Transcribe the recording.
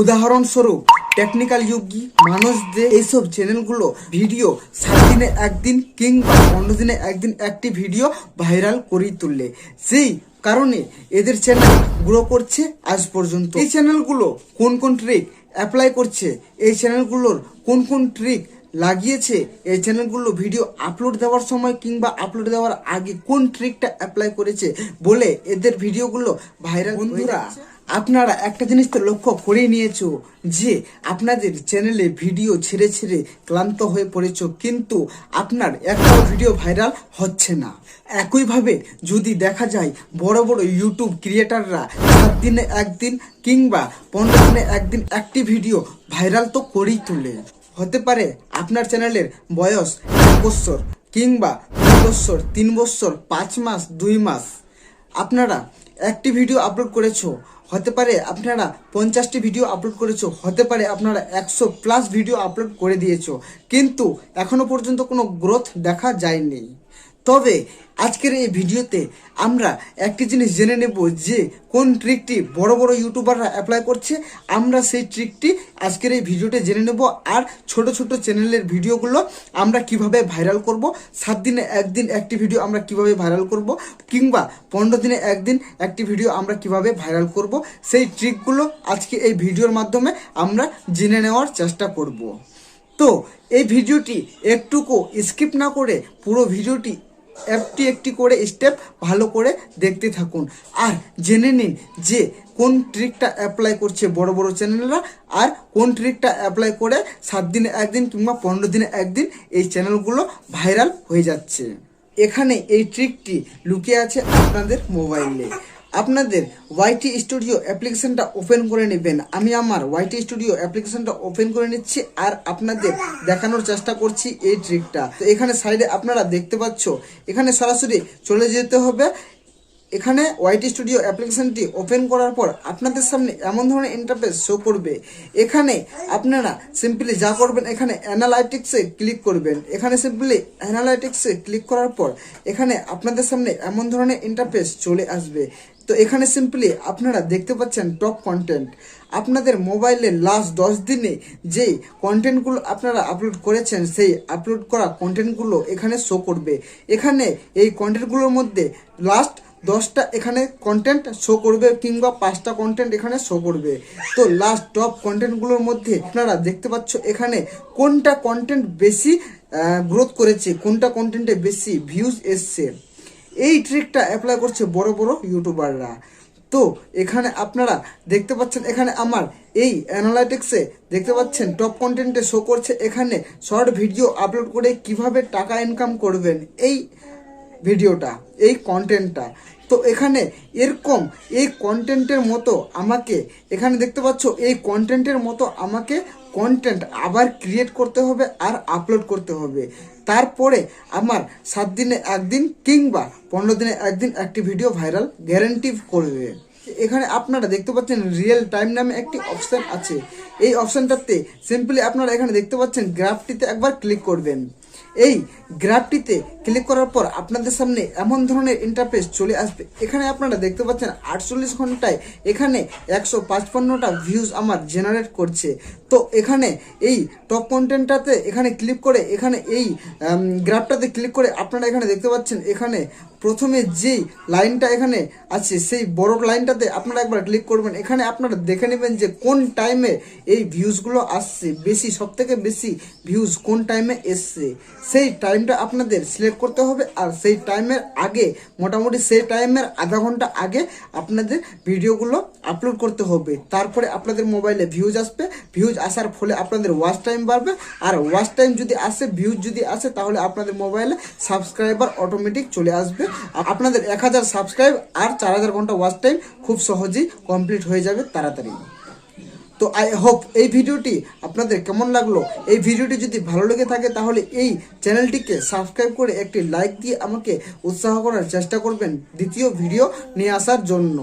উদাহরণস্বরূপ টেকনিক্যাল যোগী মানুষদের এইসব চ্যানেলগুলো ভিডিও সাত দিনে একদিন কিংবা পনেরো দিনে একদিন একটি ভিডিও ভাইরাল করেই তুললে। সেই কারণে এদের চ্যানেল গ্রো করছে আজ পর্যন্ত। এই চ্যানেলগুলো কোন কোন ট্রিক অ্যাপ্লাই করছে? এই চ্যানেলগুলোর কোন কোন ট্রিক লাগিয়েছে? এই চ্যানেলগুলো ভিডিও আপলোড দেওয়ার সময় কিংবা আপলোড দেওয়ার আগে কোন ট্রিকটা অ্যাপ্লাই করেছে বলে এদের ভিডিওগুলো ভাইরাল বন্ধুরা আপনারা একটা জিনিস তো লক্ষ্য করে নিয়েছো যে আপনাদের চ্যানেলে ভিডিও ছেড়ে ছেড়ে ক্লান্ত হয়ে পড়েছো, কিন্তু আপনার একটাও ভিডিও ভাইরাল হচ্ছে না। একইভাবে যদি দেখা যায় বড় বড় ইউটিউব ক্রিয়েটাররা সাত দিনে একদিন কিংবা পনেরো দিনে একদিন একটি ভিডিও ভাইরাল তো করেই তোলে। হতে পারে আপনার চ্যানেলের বয়স এক বছর কিংবা দুই বছর, তিন বছর, পাঁচ মাস, দুই মাস। আপনারা একটি ভিডিও আপলোড করেছ হতে পারে আপনারা পঞ্চাশটি ভিডিও আপলোড করেছ, হতে পারে আপনারা একশো প্লাস ভিডিও আপলোড করে দিয়েছ। কিন্তু এখনও পর্যন্ত কোনো গ্রোথ দেখা যায়নি। তবে আজকের এই ভিডিওতে আমরা একটি জিনিস জেনে নেব যে কোন ট্রিকটি বড় বড় ইউটিউবাররা অ্যাপ্লাই করছে। আমরা সেই ট্রিকটি আজকের এই ভিডিওতে জেনে নেব আর ছোট ছোট চ্যানেলের ভিডিওগুলো আমরা কীভাবে ভাইরাল করব। সাত দিনে একদিন একটি ভিডিও আমরা কীভাবে ভাইরাল করব কিংবা পনেরো দিনে একদিন একটি ভিডিও আমরা কীভাবে ভাইরাল করব। সেই ট্রিকগুলো আজকে এই ভিডিওর মাধ্যমে আমরা জেনে নেওয়ার চেষ্টা করব। তো এই ভিডিওটি একটুকু স্কিপ না করে পুরো ভিডিওটি একটি একটি করে স্টেপ ভালো করে দেখতে থাকুন। আর জেনে নিন যে কোন ট্রিকটা অ্যাপ্লাই করছে বড় বড় চ্যানেলরা আর কোন ট্রিকটা অ্যাপ্লাই করে সাত দিনে একদিন কিংবা পনেরো দিনে একদিন এই চ্যানেলগুলো ভাইরাল হয়ে যাচ্ছে। এখানে এই ট্রিকটি লুকিয়ে আছে আপনাদের মোবাইলে। আপনাদের ওয়াইটি স্টুডিও অ্যাপ্লিকেশনটা ওপেন করে নেবেন। আমি আমার ওয়াইটি স্টুডিও অ্যাপ্লিকেশনটা ওপেন করে নিচ্ছি আর আপনাদের দেখানোর চেষ্টা করছি এই ট্রিকটা তো এখানে সাইডে আপনারা দেখতে পাচ্ছ, এখানে সরাসরি চলে যেতে হবে। এখানে ওয়াইটি স্টুডিও অ্যাপ্লিকেশনটি ওপেন করার পর আপনাদের সামনে এমন ধরনের ইন্টারফেস শো করবে। এখানে আপনারা সিম্পলি যা করবেন, এখানে অ্যানালাইটিক্সে ক্লিক করবেন। এখানে সিম্পলি অ্যানালাইটিক্সে ক্লিক করার পর এখানে আপনাদের সামনে এমন ধরনের ইন্টারফেস চলে আসবে। তো এখানে সিম্পলি আপনারা দেখতে পাচ্ছেন টপ কন্টেন্ট আপনাদের মোবাইলে লাস্ট দশ দিনে যেই কন্টেন্টগুলো আপনারা আপলোড করেছেন, সেই আপলোড করা কন্টেন্টগুলো এখানে শো করবে। এখানে এই কন্টেন্টগুলোর মধ্যে লাস্ট দশটা এখানে কন্টেন্ট শো করবে কিংবা পাঁচটা কন্টেন্ট এখানে শো করবে। তো লাস্ট টপ কন্টেন্টগুলোর মধ্যে আপনারা দেখতে পাচ্ছ এখানে কোনটা কন্টেন্ট বেশি গ্রোথ করেছে, কোনটা কন্টেন্টে বেশি ভিউজ এসছে। এই ট্রিকটা অ্যাপ্লাই করছে বড় বড় ইউটিউবাররা তো এখানে আপনারা দেখতে পাচ্ছেন এখানে আমার এই অ্যানালাইটিক্সে দেখতে পাচ্ছেন টপ কন্টেন্টে শো করছে এখানে শর্ট ভিডিও আপলোড করে কীভাবে টাকা ইনকাম করবেন। এই ভিডিওটা, এই কন্টেন্টটা তো এখানে এরকম এই কন্টেন্টের মতো আমাকে, এখানে দেখতে পাচ্ছ, এই কন্টেন্টের মতো আমাকে কন্টেন্ট আবার ক্রিয়েট করতে হবে আর আপলোড করতে হবে। তারপরে আমার সাত দিনে একদিন কিংবা পনেরো দিনে একদিন একটি ভিডিও ভাইরাল গ্যারান্টি করবে। এখানে আপনারা দেখতে পাচ্ছেন রিয়েল টাইম নামে একটি অপশান আছে। এই অপশানটাতে সিম্পলি আপনারা এখানে দেখতে পাচ্ছেন গ্রাফটিতে একবার ক্লিক করবেন। এই গ্রাফটিতে ক্লিক করার পর আপনাদের সামনে এমন ধরনের ইন্টারফেস চলে আসবে। এখানে আপনারা দেখতে পাচ্ছেন আটচল্লিশ ঘন্টায় এখানে একশো পাঁচপান্নটা ভিউজ আমার জেনারেট করছে। তো এখানে এই টপ কন্টেন্টটাতে এখানে ক্লিক করে, এখানে এই গ্রাফটাতে ক্লিক করে আপনারা এখানে দেখতে পাচ্ছেন এখানে প্রথমে যেই লাইনটা এখানে আছে, সেই বড় লাইনটাতে আপনারা একবার ক্লিক করবেন। এখানে আপনারা দেখে নেবেন যে কোন টাইমে এই ভিউজগুলো আসছে, বেশি সব থেকে বেশি ভিউজ কোন টাইমে এসছে। সেই টাইমটা আপনাদের সিলেক্ট করতে হবে আর সেই টাইমের আগে, মোটামুটি সেই টাইমের আধা ঘণ্টা আগে আপনাদের ভিডিওগুলো আপলোড করতে হবে। তারপরে আপনাদের মোবাইলে ভিউজ আসবে। ভিউজ আসার ফলে আপনাদের ওয়াচ টাইম বাড়বে। আর ওয়াচ টাইম যদি আসে ভিউজ যদি আসে, তাহলে আপনাদের মোবাইলে সাবস্ক্রাইবার অটোমেটিক চলে আসবে। আপনাদের এক হাজার সাবস্ক্রাইব আর চার হাজার ঘণ্টা ওয়াচ টাইম খুব সহজেই কমপ্লিট হয়ে যাবে তাড়াতাড়ি। তো আই হোপ এই ভিডিওটি আপনাদের কেমন লাগল? এই ভিডিওটি যদি ভালো লেগে থাকে তাহলে এই চ্যানেলটিকে সাবস্ক্রাইব করে একটি লাইক দিয়ে আমাকে উৎসাহ করার চেষ্টা করবেন দ্বিতীয় ভিডিও নিয়ে আসার জন্য।